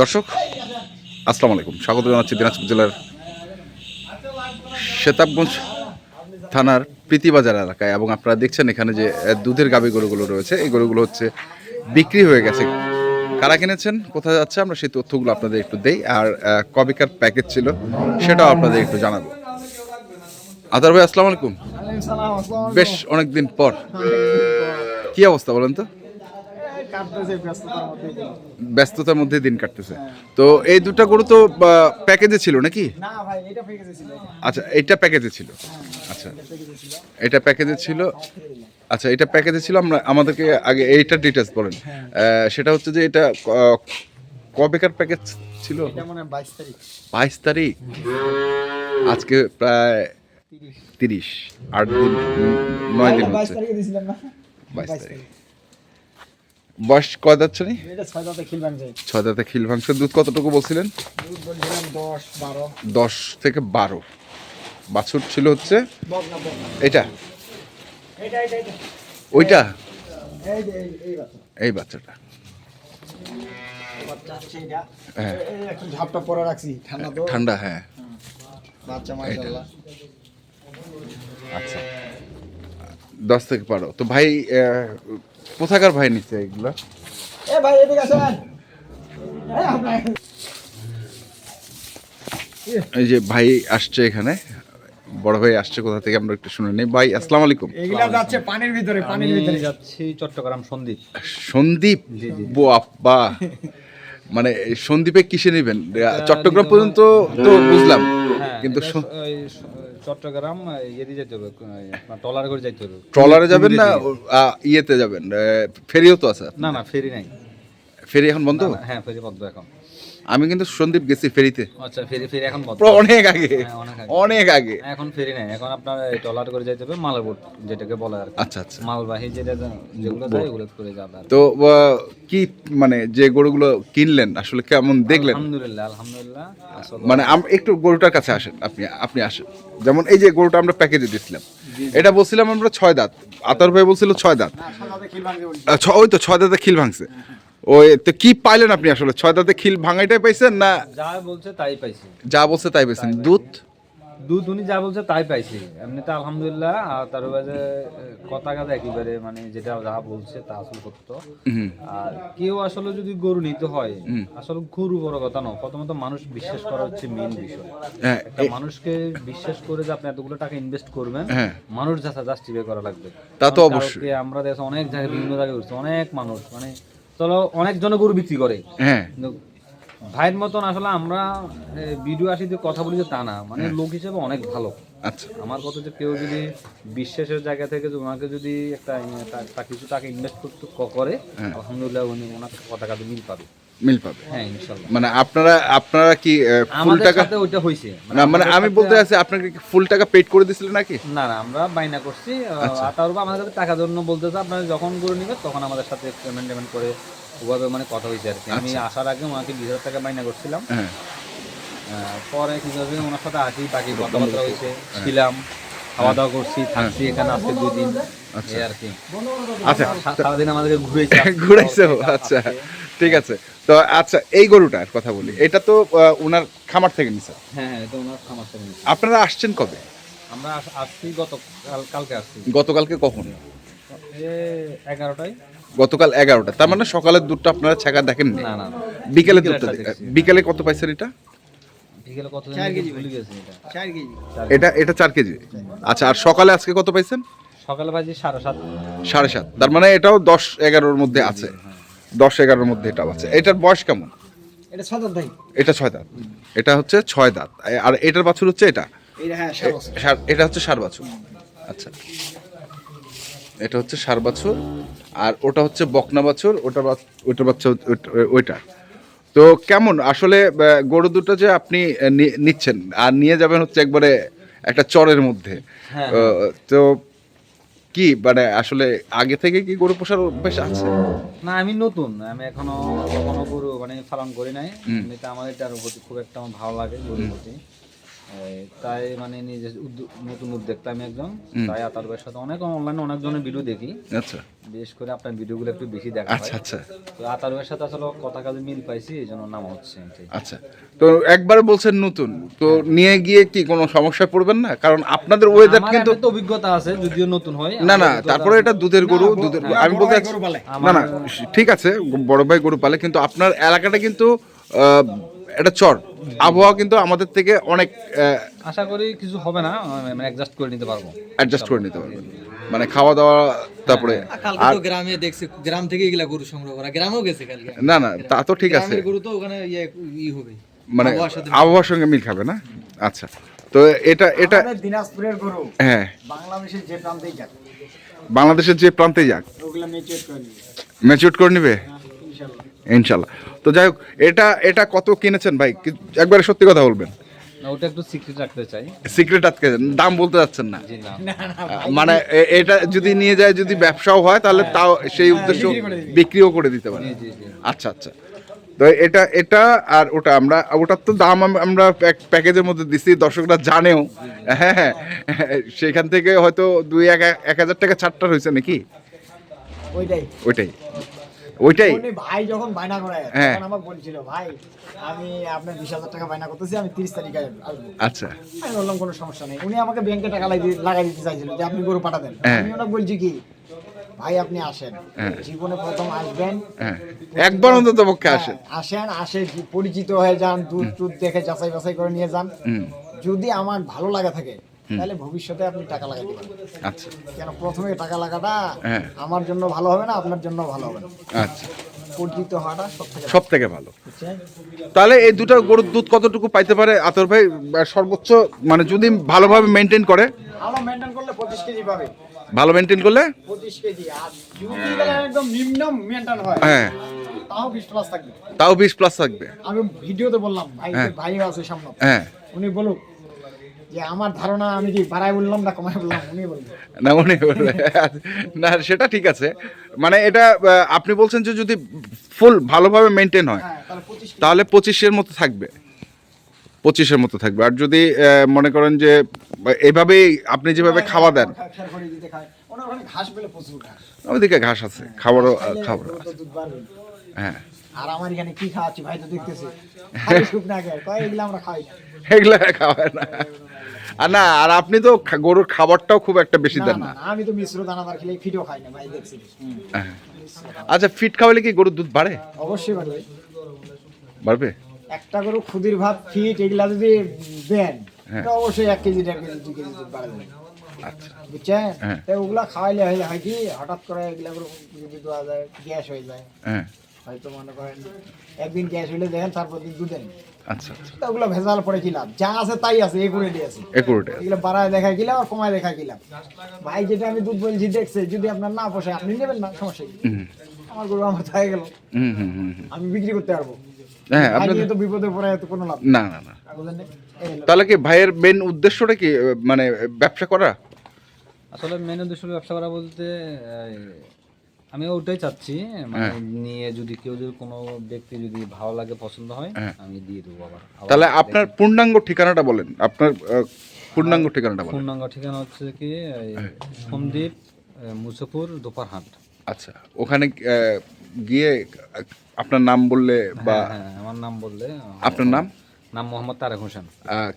দর্শক আসসালামু আলাইকুম। স্বাগত জানাচ্ছি দিনাজপুর জেলার শেতাবগঞ্জ থানার প্রীতিবাজার এলাকায় এবং আপনারা দেখছেন এখানে যে দুধের গাভী গরুগুলো রয়েছে। এই গরুগুলো হচ্ছে বিক্রি হয়ে গেছে। কারা কিনেছেন? কোথায় যাচ্ছে? আমরা সেই তথ্যগুলো আপনাদের একটু দেই। আর কবেকার প্যাকেজ ছিল সেটাও আপনাদের একটু জানাব। আদার ভাই আসসালামু আলাইকুম। বেশ অনেকদিন পর। কি অবস্থা বলেন তো? ব্যস্ততার মধ্যে দিন। কাটতেছে। তো এই দুটো গরু তো প্যাকেজে ছিল নাকি? আচ্ছা এটা প্যাকেজে ছিল। আচ্ছা এটা প্যাকেজে ছিল। আচ্ছা এটা প্যাকেজে ছিল আমরা আমাদেরকে আগে এইটার ডিটেলস বলেন। সেটা হচ্ছে যে এটা কবেকার প্যাকেজ ছিল? হয় বাইশ তারিখ। আজকে প্রায় তিরিশ। আট দিন নয় দিন বাইশ তারিখে দিয়েছিলাম না বাইশ তারিখ বয়স কয় দাঁতে যায় ছয় দাঁতে খিল মাংসের দুধ কতটুকু বলছিলেন? দশ থেকে বারো। বাছুর ছিল হচ্ছে এটা? ওইটা? এই বাচ্চাটা হ্যাঁ। পরে ঠান্ডা হ্যাঁ। আচ্ছা। দশ থেকে বারো। তো ভাই কোথাকার ভাই নিচ্ছে এগুলো? এ ভাই এদিকে আসেন। এই যে ভাই আসছে এখানে বড় ভাই আসছে কোথা থেকে আমরা একটু শুনে নিই। ভাই আসসালামু আলাইকুম। এগুলা যাচ্ছে পানির ভিতরে পানির ভিতরে। যাচ্ছি চট্টগ্রাম সন্দীপ। জি, জি। বো আব্বা মানে সন্দীপে কিসে নেবেন? চট্টগ্রাম পর্যন্ত তো বুঝলাম। হ্যাঁ কিন্তু চট্টগ্রাম ইয়েতে যেতে হবে ট্রলারে করে যাইতে হবে। ট্রলারে যাবেন না ইয়েতে যাবেন ফেরিও তো আছে না না ফেরি নাই। ফেরি এখন বন্ধ? হ্যাঁ ফেরি বন্ধ এখন। আমি কিন্তু সন্দীপ গেছি ফেরিতে। আচ্ছা ফেরি ফেরি এখন অনেক আগে। হ্যাঁ, অনেক আগে। এখন ফেরি নাই। এখন আপনার ট্রলার করে যেতে হবে মালের বোট যেটাকে বলে আর আচ্ছা আচ্ছা। মালবাহী যেটা যেগুলো যায় ওগুলো করে যাবে তো কি মানে যে গরুগুলো কিনলেন আসলে কেমন দেখলেন? আলহামদুলিল্লাহ আলহামদুলিল্লাহ মানে একটু গরুটার কাছে আসেন আপনি আপনি আসেন। যেমন এই যে গরুটা আমরা প্যাকেজে দিছিলাম এটা বলছিলাম আমরা ছয় দাঁত। আতর ভাই বলছিল ছয় দাঁত। ওই তো ছয় দাঁতে খিল ভাঙছে। ওই তো কি পাইলেন আপনি আসলে? ছয় দাঁতে খিল ভাঙাইটাই পাইছেন না যা বলছে তাই পাইছি। যা বলছে তাই পাইছেন। দুধ? দুধ উনি যা বলছে তাই পাইছি। এমনিতে আলহামদুলিল্লাহ আর তার বাজে কথা কাজে একেবারে মানে যেটা যা বলছে তা আসলে সত্য। আর কেউ আসলে যদি গরু নিতে হয় আসলে গরু বড় কথা নয় প্রথমত মানুষ বিশ্বাস করা হচ্ছে মেন বিষয়। হ্যাঁ একটা মানুষকে বিশ্বাস করে যে আপনি এতগুলো টাকা ইনভেস্ট করবেন হ্যাঁ। মানুষ যাতে জাস্টিফাই করা লাগবে। তা তো অবশ্যই। আমরা দেশে অনেক জায়গায় বিভিন্ন জায়গায় ঘুরছি অনেক মানুষ মানে চলো অনেক জন গরু বিক্রি করে। হ্যাঁ। ভাইয়ের মতন আসলে আমরা ভিডিও আসি যে কথা বলি যে তা না। মানে লোক হিসেবে অনেক ভালো। আচ্ছা। আমার কথা যে কেউ যদি বিশ্বাসের জায়গা থেকে ওনাকে যদি একটা কিছু টাকা ইনভেস্ট করতে করে হ্যাঁ। আলহামদুলিল্লাহ উনি ওনার কথা কাজে মিল পাবে। মিল পাবে। হ্যাঁ মানে আপনারা আপনারা কি ফুল টাকা ওইটা হয়েছে না মানে আমি বলতে আছি আপনাকে কি ফুল টাকা পেড করে দিছিলেন নাকি? না না আমরা বাইনা করছি আচ্ছা। আর আমাদের কাছে টাকার জন্য বলতেছে আপনারা যখন করে নেবেন তখন আমাদের সাথে পেমেন্ট টেমেন্ট করে ওভাবে মানে কথা হয়েছে আর কি। আমি আসার আগে ওনাকে বিশ হাজার টাকা বাইনা করছিলাম। হ্যাঁ। পরে কীভাবে ওনার সাথে আসি বাকি কথাবার্তা হয়েছে ছিলাম খাওয়া দাওয়া করছি থাকছি এখানে আজকে দুই দিন আচ্ছা। সা- সারাদিন আমাদেরকে ঘুরেছে ঘুরাইছো আচ্ছা। ঠিক আছে। তো আচ্ছা এই গরুটার কথা বলি। এটা তো ওনার খামার থেকে নিছে হ্যাঁ হ্যাঁ এটা ওনার খামার থেকে নিয়েছি। আপনারা আসছেন কবে? আমরা আসছি গতকাল কালকে আসছি। গতকালকে কখন? এ এগারোটায়। গতকাল এগারোটা। তার মানে সকালের দুধটা আপনারা ছাকা দেখেন না? না বিকেলের দুধটা বিকেলে কত পাইছেন এটা? বিকেলে কেজি ভুলে গেছি এটা। এটা এটা চার কেজি? আচ্ছা আর সকালে আজকে কত পাইছেন? সকালে বাজে সাড়ে সাত। সাড়ে সাত। তার মানে এটাও দশ এগারোর মধ্যে আছে। দশ এগারোর মধ্যে এটা বাচ্চা। এটার বয়স কেমন? এটা ছয় দাঁত ভাই। এটা ছয় দাঁত। এটা হচ্ছে ছয় দাঁত। আর এটার বাছুর হচ্ছে এটা? এটা হ্যাঁ হচ্ছে সার বাছুর। আচ্ছা। এটা হচ্ছে সার বাছুর। আর ওটা হচ্ছে বকনা বাছুর। ওটা ওইটা বাচ্চা ওইটা- তো কেমন? আসলে গরু দুটো যে আপনি নিচ্ছেন আর নিয়ে যাবেন হচ্ছে একবারে একটা চরের মধ্যে। হ্যাঁ। তো কি? মানে আসলে আগে থেকে কি গরু পোষার অভ্যাস আছে? না আমি নতুন। আমি এখনও কোনো গরু মানে পালন করি নাই। এমনিতে আমার এটার প্রতি খুব একটা আমার ভালো লাগে গরুর প্রতি। তাই মানে নিজে নতুন উদ্যোক্তা আমি একজন। তাই আতারবের সাথে অনেক অনলাইনে অনেক জনের ভিডিও দেখি। আচ্ছা। বিশেষ করে আপনার ভিডিওগুলো একটু বেশি দেখা আচ্ছা আচ্ছা। তো আতারবের সাথে আসলে কথা কাজে মিল পাইছি এই জন্য নাম হচ্ছে আচ্ছা। তো একবার বলছেন নতুন। তো নিয়ে গিয়ে কি কোনো সমস্যায় পড়বেন না? কারণ আপনাদের ওয়েদার কিন্তু অভিজ্ঞতা আছে যদিও নতুন হয়। না না তারপরে এটা দুধের গরু দুধের আমি বলতে না না ঠিক আছে বড় ভাই গরু পালে কিন্তু আপনার এলাকাটা কিন্তু এটা চর। আবহাওয়া কিন্তু আমাদের থেকে অনেক আশা করি কিছু হবে না মানে অ্যাডজাস্ট করে নিতে পারব। অ্যাডজাস্ট করে নিতে পারবেন মানে খাওয়া দাওয়া তারপরে কালকে তো গ্রামে দেখছি গ্রাম থেকে এগুলা গরু সংগ্রহ করা গ্রামেও গেছে কালকে। না না তা তো ঠিক আছে। গরু তো ওখানে ইয়ে ই হবে মানে আবহাওয়ার সঙ্গে মিল খাবে না? আচ্ছা তো এটা এটা দিনাজপুরের গরু। হ্যাঁ। বাংলাদেশের যে প্রান্তেই যাক। বাংলাদেশের যে প্রান্তে যাক। ওগুলো মেচুর করে নিবে। ম্যাচিউর করে নিবে? ইনশাল্লাহ। তো যাই হোক এটা এটা কত কিনেছেন ভাই? একবারে সত্যি কথা বলবেন। ওটা একটু সিক্রেট রাখতে চাই। সিক্রেট আটকে দাম বলতে যাচ্ছেন না। মানে এটা যদি নিয়ে যায় যদি ব্যবসাও হয় তাহলে তাও সেই উদ্দেশ্য বিক্রিও করে দিতে পারে। জি জি আচ্ছা আচ্ছা। তো এটা এটা আর ওটা আমরা ওটার তো দাম আমরা প্যাকেজের মধ্যে দিছি দর্শকরা জানেও। হ্যাঁ হ্যাঁ। সেখান থেকে হয়তো দুই এক এক হাজার টাকা ছাড়টা হয়েছে নাকি? ওইটাই। ওইটাই। ওইটাই। ভাই যখন বায়না করে হ্যাঁ। তখন আমাকে বলছিল ভাই আমি আপনার বিশ হাজার টাকা বায়না করতেছি আমি তিরিশ তারিখে আসব। আচ্ছা। আমি বললাম কোনো সমস্যা নেই। উনি আমাকে ব্যাংকে টাকা লাগাই দি- লাগাই দিতে চাইছিল যে আপনি গরু পাঠাতেন। হ্যাঁ। আমি ওনাকে বলছি কি ভাই আপনি আসেন। হ্যাঁ। জীবনে প্রথম আসবেন। একবার অন্তত পক্ষে আসেন। আসেন আসে পরিচিত হয়ে যান দুধ টুধ দেখে যাচাই বাছাই করে নিয়ে যান। যদি আমার ভালো লাগা থাকে তাহলে ভবিষ্যতে আপনি টাকা লাগাই দিবেন আচ্ছা। কেন প্রথমে টাকা লাগাটা হ্যাঁ। আমার জন্য ভালো হবে না আপনার জন্য ভালো হবে না। আচ্ছা। পরিচিত হওয়াটা সব থেকে ভালো। তাহলে এই দুটো গরুর দুধ কতটুকু পাইতে পারে? আতর ভাই সর্বোচ্চ মানে যদি ভালোভাবে মেনটেন করে। ভালো মেনটেন করলে পঁচিশ কেজি পাবে। ভালো মেনটেন করলে? পঁচিশ কেজি। আর যদি একদম নিম্ন মেনটেন হয় হ্যাঁ। তাও বিশ প্লাস থাকবে। তাও বিশ প্লাস থাকবে। আমি ভিডিওতে বললাম ভাই হ্যাঁ। ভাই আছে সামনে। হ্যাঁ। উনি বলুক যে আমার ধারণা আমি কি বাড়াই বললাম না কমাই বললাম উনি বলবেন না মনে বলবে। না সেটা ঠিক আছে। মানে এটা আপনি বলছেন যে যদি ফুল ভালোভাবে মেনটেন হয় হ্যাঁ তাহলে পঁচিশের মতো থাকবে। পঁচিশের মতো থাকবে। আর যদি মনে করেন যে এভাবেই আপনি যেভাবে খাওয়া দেন। ওনার ওখানে ঘাস আছে খাবারও খাবার হ্যাঁ। আর আমার এখানে কি খাওয়াচ্ছি ভাই তো দেখতেছে। শুকনা খেয়ে। কয় এগুলো আমরা খাই? না। এগুলো খাওয়ায় না। আর না আর আপনি তো গরুর খাবারটাও খুব একটা বেশি দেন না আমি তো মিশ্র দানাদার খেলে ফিটেও খাই না ভাই দেখছি হ্যাঁ। আচ্ছা ফিট খাওয়ালে কি গরুর দুধ বাড়ে? অবশ্যই পারবে বাড়বে? একটা গরু ক্ষুদির ভাত ফিট এগুলা যদি দেন হ্যাঁ। অবশ্যই এক কেজি দেড় কেজি দু কেজি দুধ বাড়া যাবে আচ্ছা। বুঝছেন? হ্যাঁ। ওগুলা খাওয়াইলে হয় কি হঠাৎ করে এগুলা যদি দেওয়া যায় গ্যাস হয়ে যায়। হ্যাঁ। হয়তো মনে করেন একদিন গ্যাস হইলে দেখেন তারপর দিন। আচ্ছা আচ্ছা তো ওগুলো ভেজাল যা আছে তাই আছে আছে। একুরেটে এগুলো বাড়ায় দেখা গেলাম আর কমায় দেখা গেলাম ভাই যেটা আমি দুধ বলছি দেখছে যদি আপনার না পোষায় আপনি নেবেন না সমস্যা কি? আমার গরু আমার থাকে গেল। হুম হুম হুম হুম। আমি বিক্রি করতে পারব। হ্যাঁ আপনি তো বিপদে পড়ে কোনো লাভ না। তাহলে কি ভাইয়ের মেন উদ্দেশ্যটা কি? মানে ব্যবসা করা? আসলে মেন উদ্দেশ্য ব্যবসা করা বলতে আমি ওটাই চাচ্ছি মানে হ্যাঁ। নিয়ে যদি কেউ যদি কোনো ব্যক্তি যদি ভালো লাগে পছন্দ হয় হ্যাঁ। আমি দিয়ে দেবো আবার। তাহলে আপনার পূর্ণাঙ্গ ঠিকানাটা বলেন। আপনার পূর্ণাঙ্গ ঠিকানাটা বলেন। পূর্ণাঙ্গ ঠিকানা হচ্ছে কি সন্দীপ এই, মুসাফুর দোপারহাট আচ্ছা ওখানে গিয়ে আপনার নাম বললে বা হ্যাঁ আমার নাম বললে আপনার নাম? নাম মোহাম্মদ তারেক হোসেন।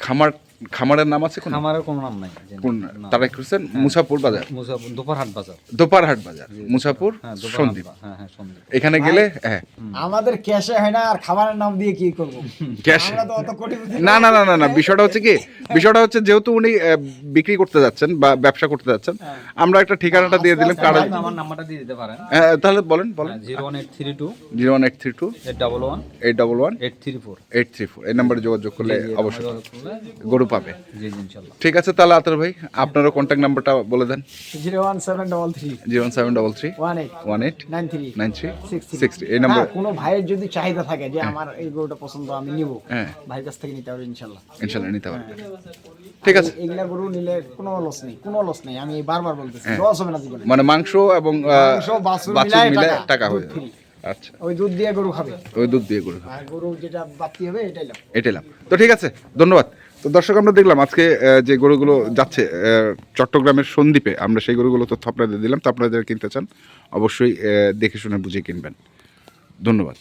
খামার খামারের নাম আছে কোন? আমারও কোনো নাম নাই। কোন তারেক হোসেন মুসাপুর বাজার? মুসাফুর দোপারহাট বাজার। দোপারহাট বাজার মুসাপুর হ্যাঁ সন্দীপ। হ্যাঁ হ্যাঁ সন্দীপ। এখানে গেলে হ্যাঁ। আমাদের ক্যাশে হয় না আর খাবারের নাম দিয়ে কি করব? ক্যাশ আমরা তো অত কোটিপতি না না না না না বিষয়টা হচ্ছে কি? বিষয়টা হচ্ছে যেহেতু উনি আহ, বিক্রি করতে যাচ্ছেন বা ব্যবসা করতে যাচ্ছেন আমরা একটা ঠিকানাটা দিয়ে দিলাম কারণ আমার নাম্বারটা দিয়ে দিতে পারেন। হ্যাঁ, তাহলে বলেন বলেন। Zero one eight three two zero one eight three two eight double one eight double one eight three four. Eight three four এই নাম্বারে যোগাযোগ করলে অবশ্যই গরু পাবে। ঠিক আছে তাহলে আতর ভাই আপনারও কন্ট্যাক্ট নাম্বারটা বলে দেন। Zero one seven double three. Zero one seven double three. One eight. One eight. Nine three. Nine three. Six six এই নাম্বার হ্যাঁ, কোনো ভাইয়ের যদি চাহিদা থাকে যে আমার এই গরুটা পছন্দ আমি নিব হ্যাঁ। ভাইয়ের কাছ থেকে নিতে হবে ইনশাল্লাহ। ইনশাল্লাহ নিতে পারবেন ঠিক আছে। এগুলা গরু নিলে কোনো লস নেই কোনো লস নেই আমি বারবার বলতেছি লস হবে না জীবনে। মানে মাংস এবং মাংস, বাছুর মিলে টাকা, হয়ে free। আচ্ছা। ওই দুধ দিয়ে গরু খাবে। ওই দুধ দিয়ে গরু আর গরু যেটা বাড়তি হবে এটাই লাভ। এটাই লাভ। তো ঠিক আছে ধন্যবাদ। তো দর্শক আমরা দেখলাম আজকে যে গরুগুলো যাচ্ছে চট্টগ্রামের সন্দ্বীপে আমরা সেই গরুগুলো তথ্য আপনাদের দিলাম। তো আপনারা যারা কিনতে চান অবশ্যই দেখে শুনে বুঝে কিনবেন। ধন্যবাদ।